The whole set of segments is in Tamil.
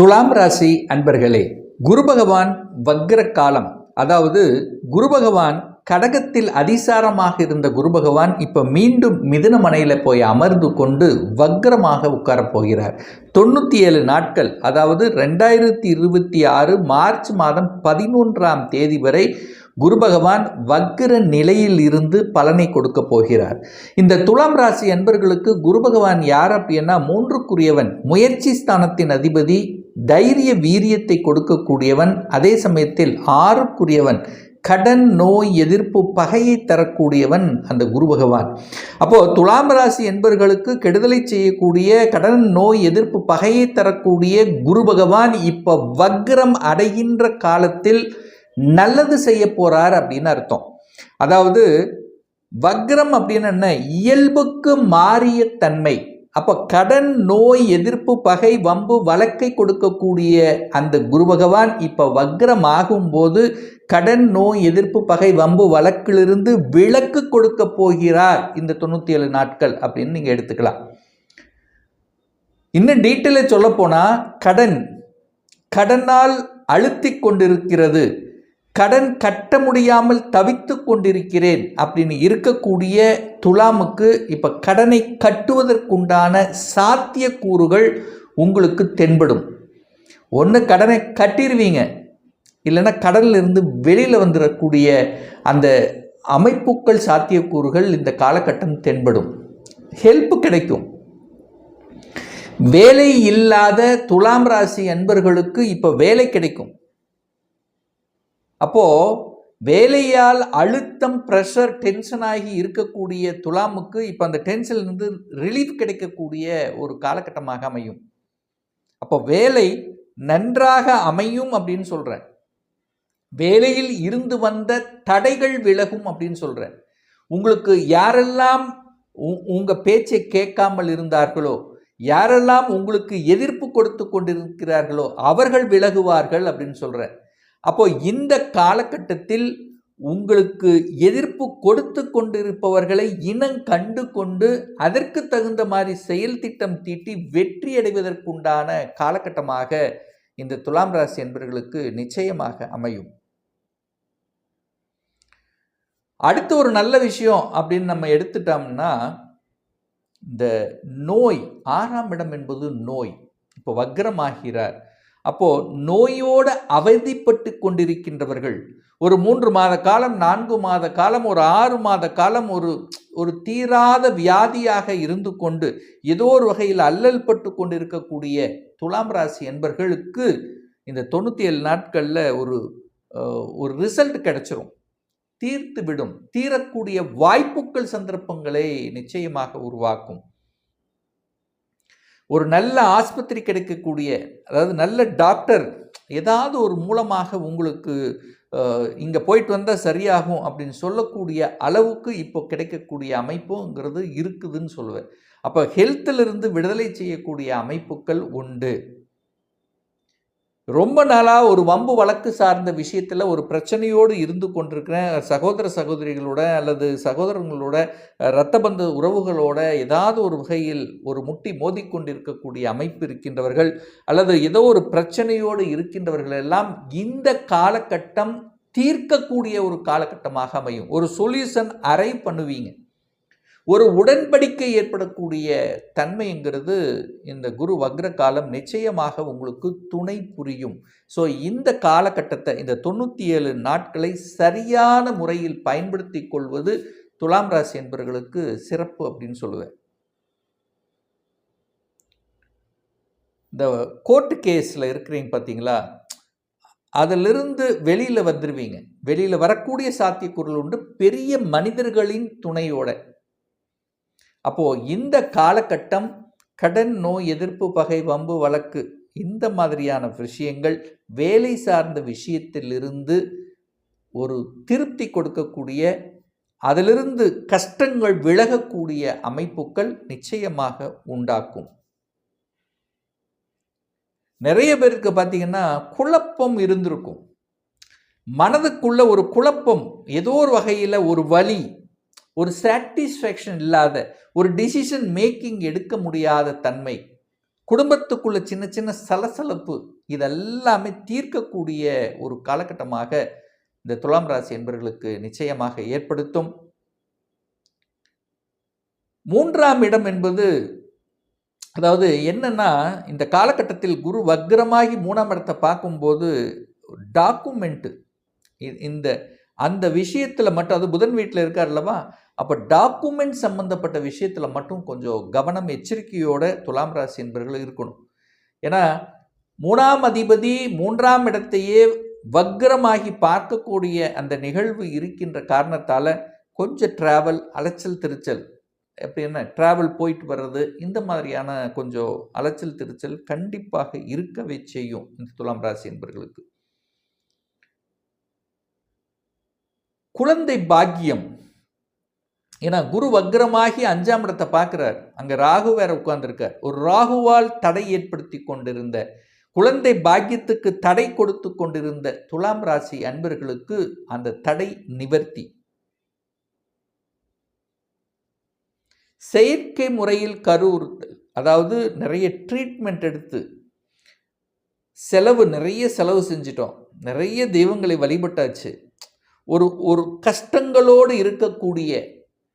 துலாம் ராசி அன்பர்களே குரு பகவான் வக்ர காலம் அதாவது குரு பகவான் கடகத்தில் அதிசாரமாக இருந்த குரு பகவான் இப்போ மீண்டும் மிதுன மனையில் போய் அமர்ந்து கொண்டு வக்ரமாக உட்காரப் போகிறார். தொண்ணூற்றி ஏழு நாட்கள் அதாவது ரெண்டாயிரத்தி இருபத்தி ஆறு மார்ச் மாதம் பதினொன்றாம் தேதி வரை குரு பகவான் வக்ர நிலையில் இருந்து பலனை கொடுக்க போகிறார். இந்த துலாம் ராசி அன்பர்களுக்கு குரு பகவான் யார் அப்படின்னா மூன்றுக்குரியவன் முயற்சி ஸ்தானத்தின் அதிபதி தைரிய வீரியத்தை கொடுக்கக்கூடியவன் அதே சமயத்தில் ஆறுக்குரியவன் கடன் நோய் எதிர்ப்பு பகையை தரக்கூடியவன் அந்த குரு பகவான். அப்போது துலாம் ராசி என்பர்களுக்கு கெடுதலை செய்யக்கூடிய கடன் நோய் எதிர்ப்பு பகையை தரக்கூடிய குரு பகவான் இப்போ வக்ரம் அடைகின்ற காலத்தில் நல்லது செய்ய போகிறார் அப்படின்னு அர்த்தம். அதாவது வக்ரம் அப்படின்னு என்ன? இயல்புக்கு மாறிய தன்மை. அப்போ கடன் நோய் எதிர்ப்பு பகை வம்பு வழக்கை கொடுக்கக்கூடிய அந்த குரு பகவான் இப்போ வக்ரம் ஆகும்போது கடன் நோய் எதிர்ப்பு பகை வம்பு வழக்கிலிருந்து விளக்கு கொடுக்க போகிறார் இந்த தொண்ணூற்றி ஏழு நாட்கள் அப்படின்னு நீங்கள் எடுத்துக்கலாம். இன்னும் டீட்டெயிலாக சொல்லப்போனால் கடன் கடனால் அழுத்தி கொண்டிருக்கிறது. கடன் கட்ட முடியாமல் தவித்து கொண்டிருக்கிறேன் அப்படின்னு இருக்கக்கூடிய துலாமுக்கு இப்போ கடனை கட்டுவதற்குண்டான சாத்தியக்கூறுகள் உங்களுக்கு தென்படும். ஒன்று கடனை கட்டிடுவீங்க இல்லைன்னா கடனிலிருந்து வெளியில் வந்துடக்கூடிய அந்த அமைப்புகள் சாத்தியக்கூறுகள் இந்த காலகட்டம் தென்படும். ஹெல்ப் கிடைக்கும். வேலை இல்லாத துலாம் ராசி அன்பர்களுக்கு இப்போ வேலை கிடைக்கும். அப்போது வேலையால் அழுத்தம் ப்ரெஷர் டென்ஷன் ஆகி இருக்கக்கூடிய துலாமுக்கு இப்போ அந்த டென்ஷன்லேருந்து ரிலீஃப் கிடைக்கக்கூடிய ஒரு காலகட்டமாக அமையும். அப்போ வேலை நன்றாக அமையும் அப்படின்னு சொல்கிறேன் வேலையில் இருந்து வந்த தடைகள் விலகும் அப்படின்னு சொல்கிறேன் உங்களுக்கு யாரெல்லாம் உங்கள் பேச்சை கேட்காமல் இருந்தார்களோ யாரெல்லாம் உங்களுக்கு எதிர்ப்பு கொடுத்து கொண்டிருக்கிறார்களோ அவர்கள் விலகுவார்கள் அப்படின்னு சொல்கிறேன் அப்போ இந்த காலகட்டத்தில் உங்களுக்கு எதிர்ப்பு கொடுத்து கொண்டிருப்பவர்களை இனம் கண்டு கொண்டு அதற்கு தகுந்த மாதிரி செயல் திட்டம் தீட்டி வெற்றி அடைவதற்குண்டான காலகட்டமாக இந்த துலாம் ராசி என்பவர்களுக்கு நிச்சயமாக அமையும். அடுத்து ஒரு நல்ல விஷயம் அப்படின்னு நம்ம எடுத்துட்டோம்னா இந்த நோய் ஆறாம் இடம் என்பது நோய். இப்போ வக்ரமாகிறார். அப்போது நோயோடு அவதிப்பட்டு கொண்டிருக்கின்றவர்கள். ஒரு மூன்று மாத காலம் நான்கு மாத காலம் ஒரு ஆறு மாத காலம் ஒரு ஒரு தீராத வியாதியாக இருந்து கொண்டு ஏதோ ஒரு வகையில் அல்லல் பட்டு கொண்டிருக்கக்கூடிய துலாம் ராசி என்பர்களுக்கு இந்த தொண்ணூற்றி ஏழு நாட்களில் ஒரு ஒரு ரிசல்ட் கிடைச்சிரும். தீர்த்து விடும் தீரக்கூடிய வாய்ப்புகள் சந்தர்ப்பங்களை நிச்சயமாக உருவாக்கும். ஒரு நல்ல ஆஸ்பத்திரி கிடைக்கக்கூடிய அதாவது நல்ல டாக்டர் ஏதாவது ஒரு மூலமாக உங்களுக்கு இங்கே போயிட்டு வந்தால் சரியாகும் அப்படின்னு சொல்லக்கூடிய அளவுக்கு இப்போ கிடைக்கக்கூடிய அமைப்புங்கிறது இருக்குதுன்னு சொல்லுவேன். அப்போ ஹெல்த்திலிருந்து விடுதலை செய்யக்கூடிய அமைப்புகள் உண்டு. ரொம்ப நாளாக ஒரு வம்பு வழக்கு சார்ந்த விஷயத்தில் ஒரு பிரச்சனையோடு இருந்து கொண்டிருக்கிறேன் சகோதர சகோதரிகளோட அல்லது சகோதரங்களோட இரத்தபந்த உறவுகளோட ஏதாவது ஒரு வகையில் ஒரு முட்டி மோதிக்கொண்டிருக்கக்கூடிய அமைப்பு இருக்கின்றவர்கள் அல்லது ஏதோ ஒரு பிரச்சனையோடு இருக்கின்றவர்கள் எல்லாம் இந்த காலகட்டம் தீர்க்கக்கூடிய ஒரு காலகட்டமாக அமையும். ஒரு சொல்யூஷன் அரை பண்ணுவீங்க. ஒரு உடன்படிக்கை ஏற்படக்கூடிய தன்மைங்கிறது இந்த குரு வக்ர காலம் நிச்சயமாக உங்களுக்கு துணை புரியும். ஸோ இந்த காலகட்டத்தை இந்த தொண்ணூற்றி ஏழு நாட்களை சரியான முறையில் பயன்படுத்தி கொள்வது துலாம் ராசி என்பவர்களுக்கு சிறப்பு அப்படின்னு சொல்லுவேன். இந்த கோர்ட்டு கேஸில் இருக்கிறீங்க பார்த்தீங்களா அதிலிருந்து வெளியில் வந்துடுவீங்க வெளியில் வரக்கூடிய சாத்தியக்கூறுகள் உண்டு. பெரிய மனிதர்களின் துணையோட அப்போது இந்த காலகட்டம் கடன் நோய் எதிர்ப்பு பகை வம்பு வழக்கு இந்த மாதிரியான விஷயங்கள் வேலை சார்ந்த விஷயத்திலிருந்து ஒரு திருப்தி கொடுக்கக்கூடிய அதிலிருந்து கஷ்டங்கள் விலகக்கூடிய அமைப்புகள் நிச்சயமாக உண்டாக்கும். நிறைய பேருக்கு பார்த்தீங்கன்னா குழப்பம் இருந்திருக்கும். மனதுக்குள்ள ஒரு குழப்பம் ஏதோ ஒரு வகையில் ஒரு வலி ஒரு சாட்டிஸ்ஃபேக்ஷன் இல்லாத ஒரு டிசிஷன் மேக்கிங் எடுக்க முடியாத தன்மை குடும்பத்துக்குள்ள சின்ன சின்ன சலசலப்பு இதெல்லாமே தீர்க்கக்கூடிய ஒரு காலகட்டமாக இந்த துலாம் ராசி என்பவர்களுக்கு நிச்சயமாக ஏற்படுத்தும். மூன்றாம் இடம் என்பது அதாவது என்னன்னா இந்த காலகட்டத்தில் குரு வக்ரமாகி மூணாம் இடத்தை பார்க்கும்போது டாக்குமெண்ட்டு இந்த அந்த விஷயத்தில் மட்டும் அது புதன் வீட்டில் இருக்கார் அல்லவா? அப்போ டாக்குமெண்ட் சம்மந்தப்பட்ட விஷயத்தில் மட்டும் கொஞ்சம் கவனம் எச்சரிக்கையோட துலாம் ராசி என்பவர்கள் இருக்கணும். ஏன்னா மூணாம் அதிபதி மூன்றாம் இடத்தையே வக்ரமாகி பார்க்கக்கூடிய அந்த நிகழ்வு இருக்கின்ற காரணத்தால் கொஞ்சம் ட்ராவல் அலைச்சல் திருச்சல் எப்படின்னா ட்ராவல் போயிட்டு வர்றது இந்த மாதிரியான கொஞ்சம் அலைச்சல் திருச்சல் கண்டிப்பாக இருக்கவே செய்யும் இந்த துலாம் ராசி என்பவர்களுக்கு குழந்தை பாக்கியம். ஏன்னா குரு வக்ரமாகி அஞ்சாம் இடத்தை பார்க்குறார். அங்கே ராகு வேற உட்கார்ந்துருக்கார். ஒரு ராகுவால் தடை ஏற்படுத்தி கொண்டிருந்த குழந்தை பாக்கியத்துக்கு தடை கொடுத்து கொண்டிருந்த துலாம் ராசி அன்பர்களுக்கு அந்த தடை நிவர்த்தி. செயற்கை முறையில் கருவுறுத்தல் அதாவது நிறைய ட்ரீட்மெண்ட் எடுத்து செலவு நிறைய செலவு செஞ்சிட்டோம். நிறைய தெய்வங்களை வழிபட்டாச்சு. ஒரு ஒரு கஷ்டங்களோடு இருக்கக்கூடிய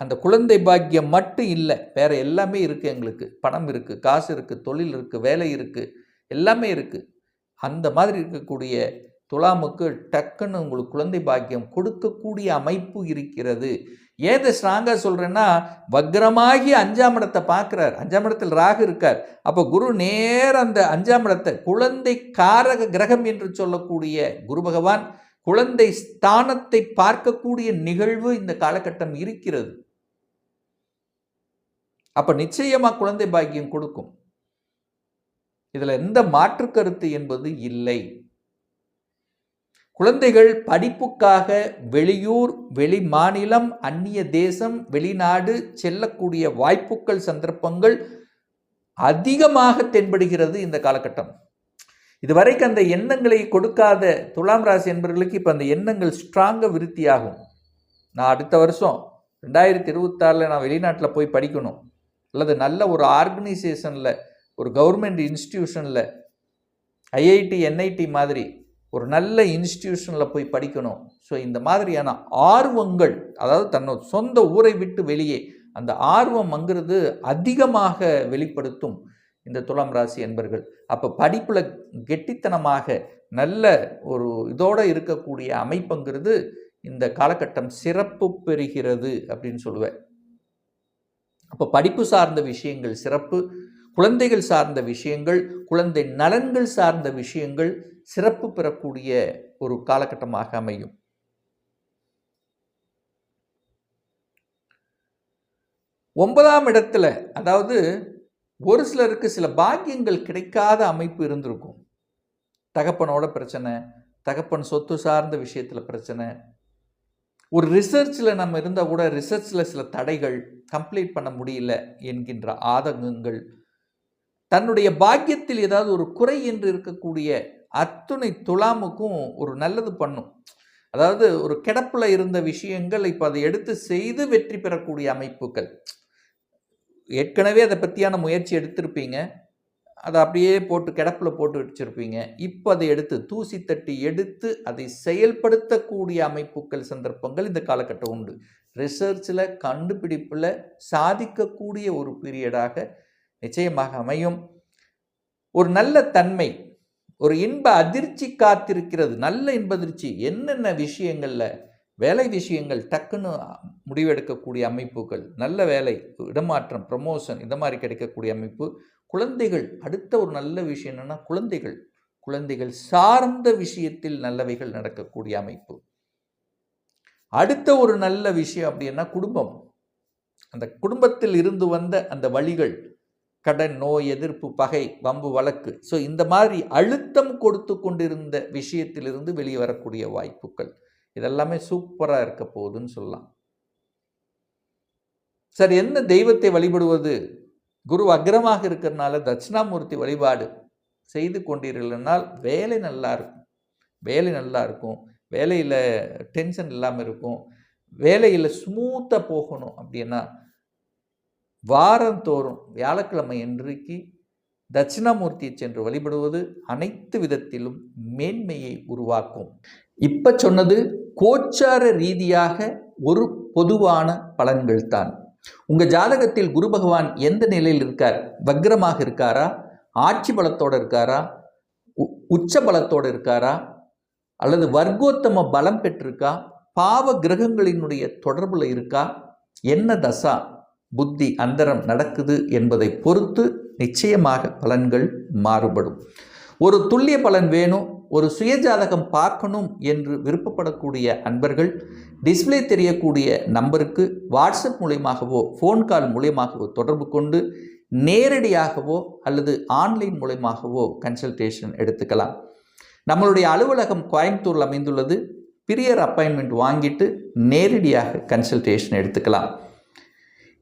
அந்த குழந்தை பாக்கியம் மட்டும் இல்லை வேறு எல்லாமே இருக்குது எங்களுக்கு. பணம் இருக்குது காசு இருக்குது தொழில் இருக்குது வேலை இருக்குது எல்லாமே இருக்குது அந்த மாதிரி இருக்கக்கூடிய துலாமுக்கு டக்குன்னு உங்களுக்கு குழந்தை பாக்கியம் கொடுக்கக்கூடிய அமைப்பு இருக்கிறது. ஏதை ஸ்ட்ராங்காக சொல்கிறேன்னா வக்ரமாகி அஞ்சாம் இடத்தை பார்க்குறார். அஞ்சாம் இடத்தில் ராகு இருக்கார். அப்போ குரு நேர அந்த அஞ்சாம் இடத்தை குழந்தை காரக கிரகம் என்று சொல்லக்கூடிய குரு பகவான் குழந்தை ஸ்தானத்தை பார்க்கக்கூடிய நிகழ்வு இந்த காலகட்டம் இருக்கிறது. அப்ப நிச்சயமா குழந்தை பாக்கியம் கொடுக்கும். இதுல எந்த மாற்று கருத்து என்பது இல்லை. குழந்தைகள் படிப்புக்காக வெளியூர் வெளி மாநிலம் அந்நிய தேசம் வெளிநாடு செல்லக்கூடிய வாய்ப்புகள் சந்தர்ப்பங்கள் அதிகமாக தென்படுகிறது இந்த காலகட்டம். இதுவரைக்கும் அந்த எண்ணங்களை கொடுக்காத துலாம் ராசி என்பவர்களுக்கு இப்போ அந்த எண்ணங்கள் ஸ்ட்ராங்காக விருத்தியாகும். நான் அடுத்த வருஷம் ரெண்டாயிரத்தி இருபத்தாறில் நான் வெளிநாட்டில் போய் படிக்கணும். அல்லது நல்ல ஒரு ஆர்கனைசேஷனில் ஒரு கவர்மெண்ட் இன்ஸ்டிடியூஷனில் ஐஐடி என்ஐடி மாதிரி ஒரு நல்ல இன்ஸ்டிடியூஷனில் போய் படிக்கணும். ஸோ இந்த மாதிரியான ஆர்வங்கள் அதாவது தன்னோட சொந்த ஊரை விட்டு வெளியே அந்த ஆர்வம் அங்கிறது அதிகமாக வெளிப்படுத்தும். இந்த துலாம் ராசி என்பர்கள். அப்போ படிப்பில் கெட்டித்தனமாக நல்ல ஒரு இதோடு இருக்கக்கூடிய அமைப்புங்கிறது இந்த காலகட்டம் சிறப்பு பெறுகிறது அப்படின்னு சொல்லுவேன். அப்போ படிப்பு சார்ந்த விஷயங்கள் சிறப்பு குழந்தைகள் சார்ந்த விஷயங்கள் குழந்தை நலன்கள் சார்ந்த விஷயங்கள் சிறப்பு பெறக்கூடிய ஒரு காலகட்டமாக அமையும். ஒன்பதாம் இடத்துல அதாவது ஒரு சிலருக்கு சில பாக்கியங்கள் கிடைக்காத அமைப்பு இருந்திருக்கும். தகப்பனோட பிரச்சனை தகப்பன் சொத்து சார்ந்த விஷயத்தில் பிரச்சனை. ஒரு ரிசர்ச்சில் நம்ம இருந்தால் கூட ரிசர்ச்சில் சில தடைகள் கம்ப்ளீட் பண்ண முடியல என்கின்ற ஆதங்கங்கள். தன்னுடைய பாக்கியத்தில் ஏதாவது ஒரு குறை என்று இருக்கக்கூடிய அத்துணை துலாமுக்கும் ஒரு நல்லது பண்ணும். அதாவது ஒரு கிடப்பில் இருந்த விஷயங்கள் இப்போ அதை எடுத்து செய்து வெற்றி பெறக்கூடிய அமைப்புகள். ஏற்கனவே அதை பற்றியான முயற்சி எடுத்திருப்பீங்க. அதை அப்படியே போட்டு கிடப்பில் போட்டு வச்சுருப்பீங்க. இப்போ அதை எடுத்து தூசி தட்டி எடுத்து அதை செயல்படுத்தக்கூடிய அமைப்புகள் சந்தர்ப்பங்கள் இந்த காலகட்டம் உண்டு. ரிசர்ச்சில் கண்டுபிடிப்பில் சாதிக்கக்கூடிய ஒரு பீரியடாக நிச்சயமாக அமையும். ஒரு நல்ல தன்மை ஒரு இன்ப அதிர்ச்சி காத்திருக்கிறது. நல்ல இன்ப அதிர்ச்சி. என்னென்ன விஷயங்களில் வேலை விஷயங்கள் டக்குன்னு முடிவெடுக்கக்கூடிய அமைப்புகள் நல்ல வேலை இடமாற்றம் ப்ரமோஷன் இந்த மாதிரி கிடைக்கக்கூடிய அமைப்பு குழந்தைகள் அடுத்த ஒரு நல்ல விஷயம் என்னென்னா குழந்தைகள் குழந்தைகள் சார்ந்த விஷயத்தில் நல்லவைகள் நடக்கக்கூடிய அமைப்பு. அடுத்த ஒரு நல்ல விஷயம் அப்படின்னா குடும்பம். அந்த குடும்பத்தில் இருந்து வந்த அந்த வழிகள் கடன் நோய் எதிர்ப்பு பகை வம்பு வழக்கு ஸோ இந்த மாதிரி அழுத்தம் கொடுத்து கொண்டிருந்த விஷயத்திலிருந்து வெளியே வரக்கூடிய வாய்ப்புகள். இதெல்லாமே சூப்பராக இருக்க போகுதுன்னு சொல்லலாம். சார் என்ன தெய்வத்தை வழிபடுவது? குரு அக்ரமாக இருக்கிறனால தட்சிணாமூர்த்தி வழிபாடு செய்து கொண்டீர்கள்னால் வேலை நல்லா இருக்கும். வேலை நல்லா இருக்கும். வேலையில் டென்ஷன் இல்லாமல் இருக்கும். வேலையில் ஸ்மூத்தாக போகணும் அப்படின்னா வாரந்தோறும் வியாழக்கிழமை இன்றைக்கு தட்சிணாமூர்த்தியை சென்று வழிபடுவது அனைத்து விதத்திலும் மேன்மையை உருவாக்கும். இப்போ சொன்னது கோச்சார ரீதியாக ஒரு பொதுவான பலன்கள் தான். உங்கள் ஜாதகத்தில் குரு பகவான் எந்த நிலையில் இருக்கார்? வக்ரமாக இருக்காரா? ஆட்சி பலத்தோடு இருக்காரா? உ- உச்ச பலத்தோடு இருக்காரா? அல்லது வர்க்கோத்தம பலம் பெற்றிருக்கா? பாவ கிரகங்களினுடைய தொடர்பில் இருக்கா? என்ன தசா? புத்தி அந்தரம் நடக்குது என்பதை பொறுத்து நிச்சயமாக பலன்கள் மாறுபடும். ஒரு துல்லிய பலன் வேணும் ஒரு சுயஜாதகம் பார்க்கணும் என்று விருப்பப்படக்கூடிய அன்பர்கள் டிஸ்ப்ளே தெரியக்கூடிய நம்பருக்கு வாட்ஸ்அப் மூலியமாகவோ ஃபோன் கால் மூலியமாகவோ தொடர்பு கொண்டு நேரடியாகவோ அல்லது ஆன்லைன் மூலயமாகவோ கன்சல்டேஷன் எடுத்துக்கலாம். நம்மளுடைய அலுவலகம் கோயம்புத்தூரில் அமைந்துள்ளது. பிரியர் அப்பாயின்மெண்ட் வாங்கிட்டு நேரடியாக கன்சல்டேஷன் எடுத்துக்கலாம்.